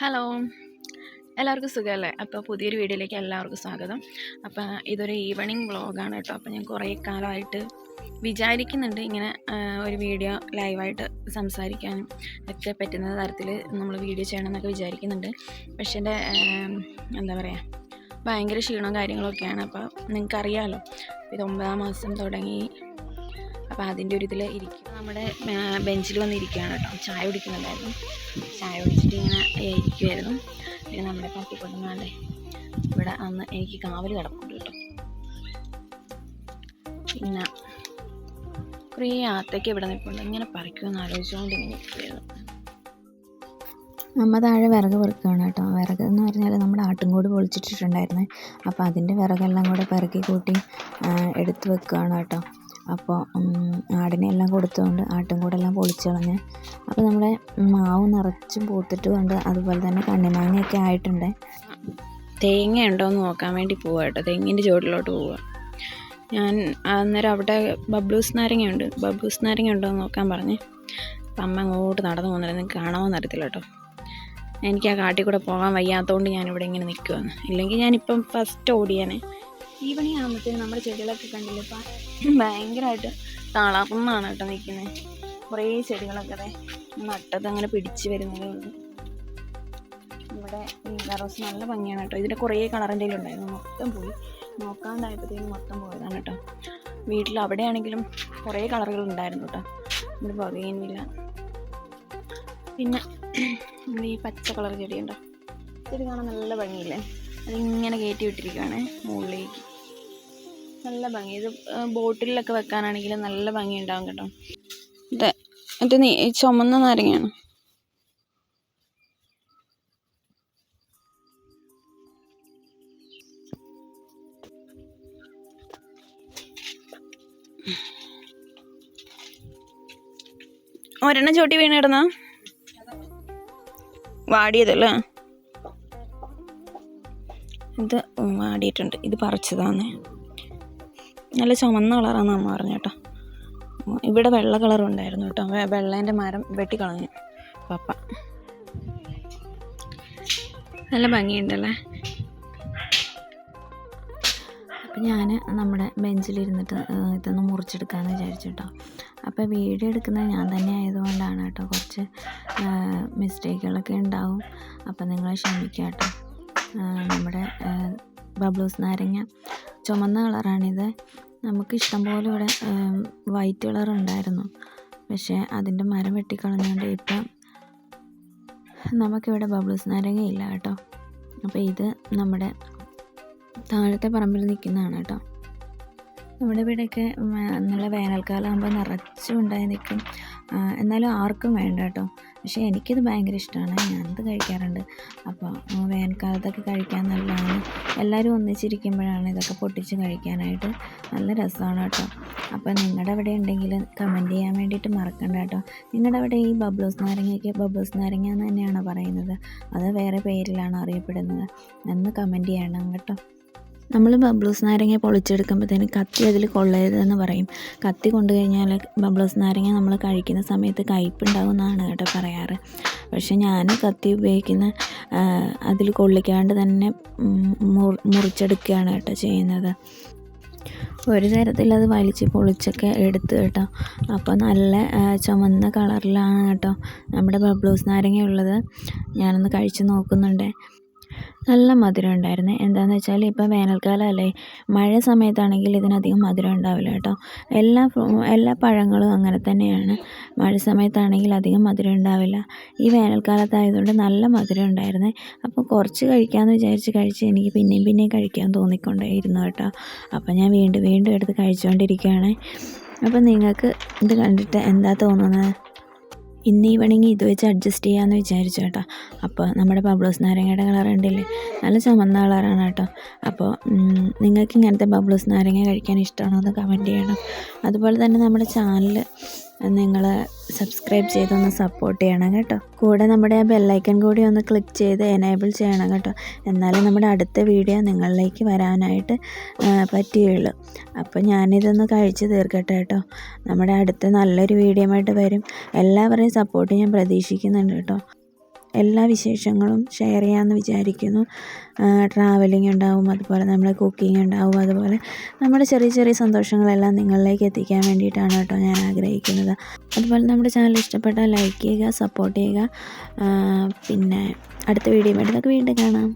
Hello എല്ലാവർക്കും സുഖമല്ലേ? അപ്പോൾ പുതിയൊരു വീഡിയോയിലേക്ക് എല്ലാവർക്കും സ്വാഗതം. അപ്പോൾ ഇതൊരു ഈവനിങ് വ്ളോഗാണ് കേട്ടോ. അപ്പോൾ ഞാൻ കുറേ കാലമായിട്ട് വിചാരിക്കുന്നുണ്ട് ഇങ്ങനെ ഒരു വീഡിയോ ലൈവായിട്ട് സംസാരിക്കാനും ഒക്കെ പറ്റുന്ന തരത്തിൽ നമ്മൾ വീഡിയോ ചെയ്യണം എന്നൊക്കെ വിചാരിക്കുന്നുണ്ട്. പക്ഷേ എന്റെ എന്താ പറയുക ഭയങ്കര ക്ഷീണവും കാര്യങ്ങളൊക്കെയാണ്. അപ്പോൾ നിങ്ങൾക്കറിയാമല്ലോ ഇത് ഒമ്പതാം മാസം തുടങ്ങി. അപ്പോൾ അതിന്റെ ഒരു ഇതിൽ ഇരിക്കും. നമ്മുടെ ബെഞ്ചിൽ വന്നിരിക്കുകയാണ് കേട്ടോ. ചായ കുടിക്കുന്നുണ്ടായിരുന്നു. ചായ കുടിച്ചിട്ട് ഇങ്ങനെ ഇരിക്കുമായിരുന്നു പിന്നെ നമ്മുടെ പട്ടിക്കൊണ്ടുങ്ങാണ്ട് ഇവിടെ അന്ന് എനിക്ക് കാവൽ കിടപ്പുണ്ട് കേട്ടോ. പിന്നെ കുറേ ആത്തേക്ക് ഇവിടെ നിൽപ്പുണ്ട്. ഇങ്ങനെ പറിക്കുമെന്ന് ആലോചിച്ചുകൊണ്ട് ഇങ്ങനെ ഇരിക്കുമായിരുന്നു അമ്മ താഴെ വിറക് പെറുക്കുകയാണ് കേട്ടോ. വിറക് എന്ന് പറഞ്ഞാൽ നമ്മുടെ ആട്ടുംകൂട് പൊളിച്ചിട്ടിട്ടുണ്ടായിരുന്നേ. അപ്പോൾ അതിന്റെ വിറകെല്ലാം കൂടെ പെറുക്കി കൂട്ടി എടുത്ത് വെക്കുകയാണ് കേട്ടോ. അപ്പോൾ ഉം, ആടിനെ എല്ലാം കൊടുത്തുകൊണ്ട് ആട്ടുംകൂടെല്ലാം പൊളിച്ച് കളഞ്ഞ് അപ്പോൾ നമ്മളെ മാവ് നിറച്ചും പൂത്തിട്ടുമുണ്ട് അതുപോലെ തന്നെ കണ്ണിമാങ്ങയൊക്കെ ആയിട്ടുണ്ട്. തേങ്ങ ഉണ്ടോ എന്ന് നോക്കാൻ വേണ്ടി പോവുക കേട്ടോ. തെങ്ങിന്റെ ചുവട്ടിലോട്ട് പോവുക ഞാൻ അന്നേരം അവിടെ ബബ്ലൂസ് നാരങ്ങയുണ്ട്. ബബ്ലൂസ് നാരങ്ങ ഉണ്ടോ എന്ന് നോക്കാൻ പറഞ്ഞ് അപ്പം അമ്മ അങ്ങോട്ട് നടന്നു പോകുന്നില്ല കാണാമെന്ന് അറിയത്തില്ല കേട്ടോ. എനിക്ക് ആ കാട്ടിൽ കൂടെ പോകാൻ വയ്യാത്തതുകൊണ്ട് ഞാനിവിടെ ഇങ്ങനെ നിൽക്കുവാണ്. ഇല്ലെങ്കിൽ ഞാനിപ്പം ഫസ്റ്റ് ഓടിയാനെ. ഈവനിങ് ആകുമ്പോഴത്തേക്കും നമ്മുടെ ചെടികളൊക്കെ കണ്ടില്ലേ? ഇപ്പം ഭയങ്കരമായിട്ട് തളർന്നാണ് കേട്ടോ നിൽക്കുന്നത് കുറേ ചെടികളൊക്കെ അതെ നട്ടത് അങ്ങനെ പിടിച്ച് വരുന്നതേ ഉള്ളൂ ഇവിടെ റോസ് നല്ല ഭംഗിയാണ് കേട്ടോ. ഇതിന്റെ കുറേ കളറിന്റെ ഉണ്ടായിരുന്നു. മൊത്തം പോയി. നോക്കാണ്ടായപ്പോഴത്തേക്കും മൊത്തം പോയതാണ് കേട്ടോ. വീട്ടിൽ അവിടെയാണെങ്കിലും കുറേ കളറുകൾ ഉണ്ടായിരുന്നു കേട്ടോ. ഇവിടെ പുകയുന്നില്ല പിന്നെ ഈ പച്ച കളർ ചെടിയുണ്ടോ ചെടി കാണാൻ നല്ല ഭംഗിയില്ലേ? അതിങ്ങനെ കയറ്റി വിട്ടിരിക്കുകയാണ് മുകളിലേക്ക്. നല്ല ഭംഗി. ഇത് ബോട്ടിലൊക്കെ വെക്കാനാണെങ്കിൽ നല്ല ഭംഗി ഉണ്ടാവും കേട്ടോ. അതെ മറ്റേ നീ ചുമന്ന നാരങ്ങയാണ്. ഒരെണ്ണം ചോട്ടി വീണ് കിടന്ന? വാടിയതല്ലേ? ഇത് വാടിയിട്ടുണ്ട്. ഇത് പറിച്ചതാണ്. നല്ല ചുമന്ന കളറാന്ന് അമ്മ പറഞ്ഞു കേട്ടോ. ഇവിടെ വെള്ള കളർ ഉണ്ടായിരുന്നു കേട്ടോ വെള്ളേന്റെ മരം വെട്ടിക്കളഞ്ഞു. പപ്പ. നല്ല ഭംഗിയുണ്ടല്ലേ? അപ്പോൾ ഞാൻ നമ്മുടെ ബെഞ്ചിലിരുന്നിട്ട് ഇതൊന്ന് മുറിച്ചെടുക്കാമെന്ന് വിചാരിച്ചു കേട്ടോ. അപ്പോൾ വീഡിയോ എടുക്കുന്നത് ഞാൻ തന്നെ ആയതുകൊണ്ടാണ് കേട്ടോ. കുറച്ച് മിസ്റ്റേക്കുകളൊക്കെ ഉണ്ടാവും. അപ്പം നിങ്ങൾ ക്ഷമിക്കാം കേട്ടോ. നമ്മുടെ ബബ്ലൂസ് നാരങ്ങ. ചുമന്ന കളറാണിത്. നമുക്ക് ഇഷ്ടം പോലെ ഇവിടെ വൈറ്റ് കളർ ഉണ്ടായിരുന്നു. പക്ഷേ അതിന്റെ മരം വെട്ടിക്കളഞ്ഞുകൊണ്ട് ഇപ്പം നമുക്കിവിടെ ബബ്ലൂസ് നാരങ്ങ ഇല്ല കേട്ടോ. അപ്പോൾ ഇത് നമ്മുടെ താഴത്തെ പറമ്പിൽ നിൽക്കുന്നതാണ് കേട്ടോ. നമ്മുടെ ഇവിടെയൊക്കെ നല്ല വേനൽക്കാലം ആകുമ്പോൾ നിറച്ചും ഉണ്ടായി നിൽക്കും. എന്നാലും ആർക്കും വേണ്ട കേട്ടോ. പക്ഷേ എനിക്കിത് ഭയങ്കര ഇഷ്ടമാണ്. ഞാനിത് കഴിക്കാറുണ്ട്. അപ്പോൾ വേനൽക്കാലത്തൊക്കെ കഴിക്കാൻ നല്ലതാണ്. എല്ലാവരും ഒന്നിച്ചിരിക്കുമ്പോഴാണ് ഇതൊക്കെ പൊട്ടിച്ച് കഴിക്കാനായിട്ട് നല്ല രസമാണ് കേട്ടോ. അപ്പോൾ നിങ്ങളുടെ അവിടെ ഉണ്ടെങ്കിൽ കമന്റ് ചെയ്യാൻ വേണ്ടിയിട്ട് മറക്കണ്ട കേട്ടോ. നിങ്ങളുടെ അവിടെ ഈ ബബ്ലൂസ് നാരങ്ങയ്ക്ക് ബബ്ലൂസ് നാരങ്ങ എന്ന് തന്നെയാണ് പറയുന്നത്? അത് വേറെ പേരിലാണ് അറിയപ്പെടുന്നത്. എന്ന് കമന്റ് ചെയ്യണം കേട്ടോ. നമ്മൾ ബബ്ലൂസ് നാരങ്ങ പൊളിച്ചെടുക്കുമ്പോഴത്തേന് കത്തി അതിൽ കൊള്ളരുതെന്ന് പറയും. കത്തി കൊണ്ടു കഴിഞ്ഞാൽ ബബ്ലൂസ് നാരങ്ങ നമ്മൾ കഴിക്കുന്ന സമയത്ത് കയ്പുണ്ടാവും എന്നാണ് കേട്ടോ പറയാറ്. പക്ഷെ ഞാൻ കത്തി ഉപയോഗിക്കുന്ന അതിൽ കൊള്ളിക്കാണ്ട് തന്നെ മുറിച്ചെടുക്കുകയാണ് കേട്ടോ ചെയ്യുന്നത്. ഒരു തരത്തിൽ അത് വലിച്ച് പൊളിച്ചൊക്കെ എടുത്ത് കേട്ടോ. അപ്പോൾ നല്ല ചുമന്ന കളറിലാണ് കേട്ടോ നമ്മുടെ ബബ്ലൂസ് നാരങ്ങ ഉള്ളത് ഞാനൊന്ന് കഴിച്ച് നോക്കുന്നുണ്ട്. നല്ല മധുരം ഉണ്ടായിരുന്നു. എന്താണെന്ന് വെച്ചാൽ ഇപ്പോൾ വേനൽക്കാലമല്ലേ മഴ സമയത്താണെങ്കിൽ ഇതിനധികം മധുരം ഉണ്ടാവില്ല കേട്ടോ. എല്ലാ എല്ലാ പഴങ്ങളും അങ്ങനെ തന്നെയാണ്. മഴ സമയത്താണെങ്കിൽ അധികം മധുരം ഉണ്ടാവില്ല. ഈ വേനൽക്കാലത്തായതുകൊണ്ട് നല്ല മധുരം ഉണ്ടായിരുന്നു. അപ്പോൾ കുറച്ച് കഴിക്കാമെന്ന് വിചാരിച്ച് കഴിച്ച് എനിക്ക് പിന്നെയും പിന്നെയും കഴിക്കാൻ തോന്നിക്കൊണ്ടേയിരുന്നു കേട്ടോ. അപ്പോൾ ഞാൻ വീണ്ടും വീണ്ടും എടുത്ത് കഴിച്ചുകൊണ്ടിരിക്കുകയാണ് അപ്പോൾ നിങ്ങൾക്ക് ഇത് കണ്ടിട്ട് എന്താ തോന്നുന്നത്? ഇന്ന് ഈവണിങ് ഇത് വെച്ച് അഡ്ജസ്റ്റ് ചെയ്യാമെന്ന് വിചാരിച്ചു കേട്ടോ. അപ്പോൾ നമ്മുടെ ബബ്ലൂസ് നാരങ്ങയുടെ കളർ ഉണ്ടല്ലേ നല്ല ചുമന്ന കളറാണ് കേട്ടോ. അപ്പോൾ നിങ്ങൾക്ക് ഇങ്ങനത്തെ ബബ്ലൂസ് നാരങ്ങ കഴിക്കാൻ ഇഷ്ടമാണോ എന്ന് കമന്റ് ചെയ്യണം. അതുപോലെ തന്നെ നമ്മുടെ ചാനൽ നിങ്ങൾ സബ്സ്ക്രൈബ് ചെയ്തൊന്ന് സപ്പോർട്ട് ചെയ്യണം കേട്ടോ. കൂടെ നമ്മുടെ ആ ബെല്ലൈക്കൻ കൂടി ഒന്ന് ക്ലിക്ക് ചെയ്ത് എനേബിൾ ചെയ്യണം കേട്ടോ. എന്നാലേ നമ്മുടെ അടുത്ത വീഡിയോ നിങ്ങളിലേക്ക് വരാനായിട്ട് പറ്റുകയുള്ളൂ. അപ്പോൾ ഞാനിതൊന്ന് കഴിച്ച് തീർക്കട്ടെ കേട്ടോ. നമ്മുടെ അടുത്ത നല്ലൊരു വീഡിയോ ആയിട്ട് വരും. എല്ലാവരുടെയും സപ്പോർട്ട് ഞാൻ പ്രതീക്ഷിക്കുന്നുണ്ട് കേട്ടോ. എല്ലാ വിശേഷങ്ങളും ഷെയർ ചെയ്യാമെന്ന് വിചാരിക്കുന്നു. ട്രാവലിംഗ് ഉണ്ടാവും അതുപോലെ നമ്മുടെ കുക്കിംഗ് ഉണ്ടാവും അതുപോലെ നമ്മുടെ ചെറിയ ചെറിയ സന്തോഷങ്ങളെല്ലാം നിങ്ങളിലേക്ക് എത്തിക്കാൻ വേണ്ടിയിട്ടാണ് കേട്ടോ ഞാൻ ആഗ്രഹിക്കുന്നത്. അതുപോലെ നമ്മുടെ ചാനൽ ഇഷ്ടപ്പെട്ടാൽ ലൈക്ക് ചെയ്യുക സപ്പോർട്ട് ചെയ്യുക. പിന്നെ അടുത്ത വീഡിയോ നമുക്ക് വീണ്ടും കാണാം.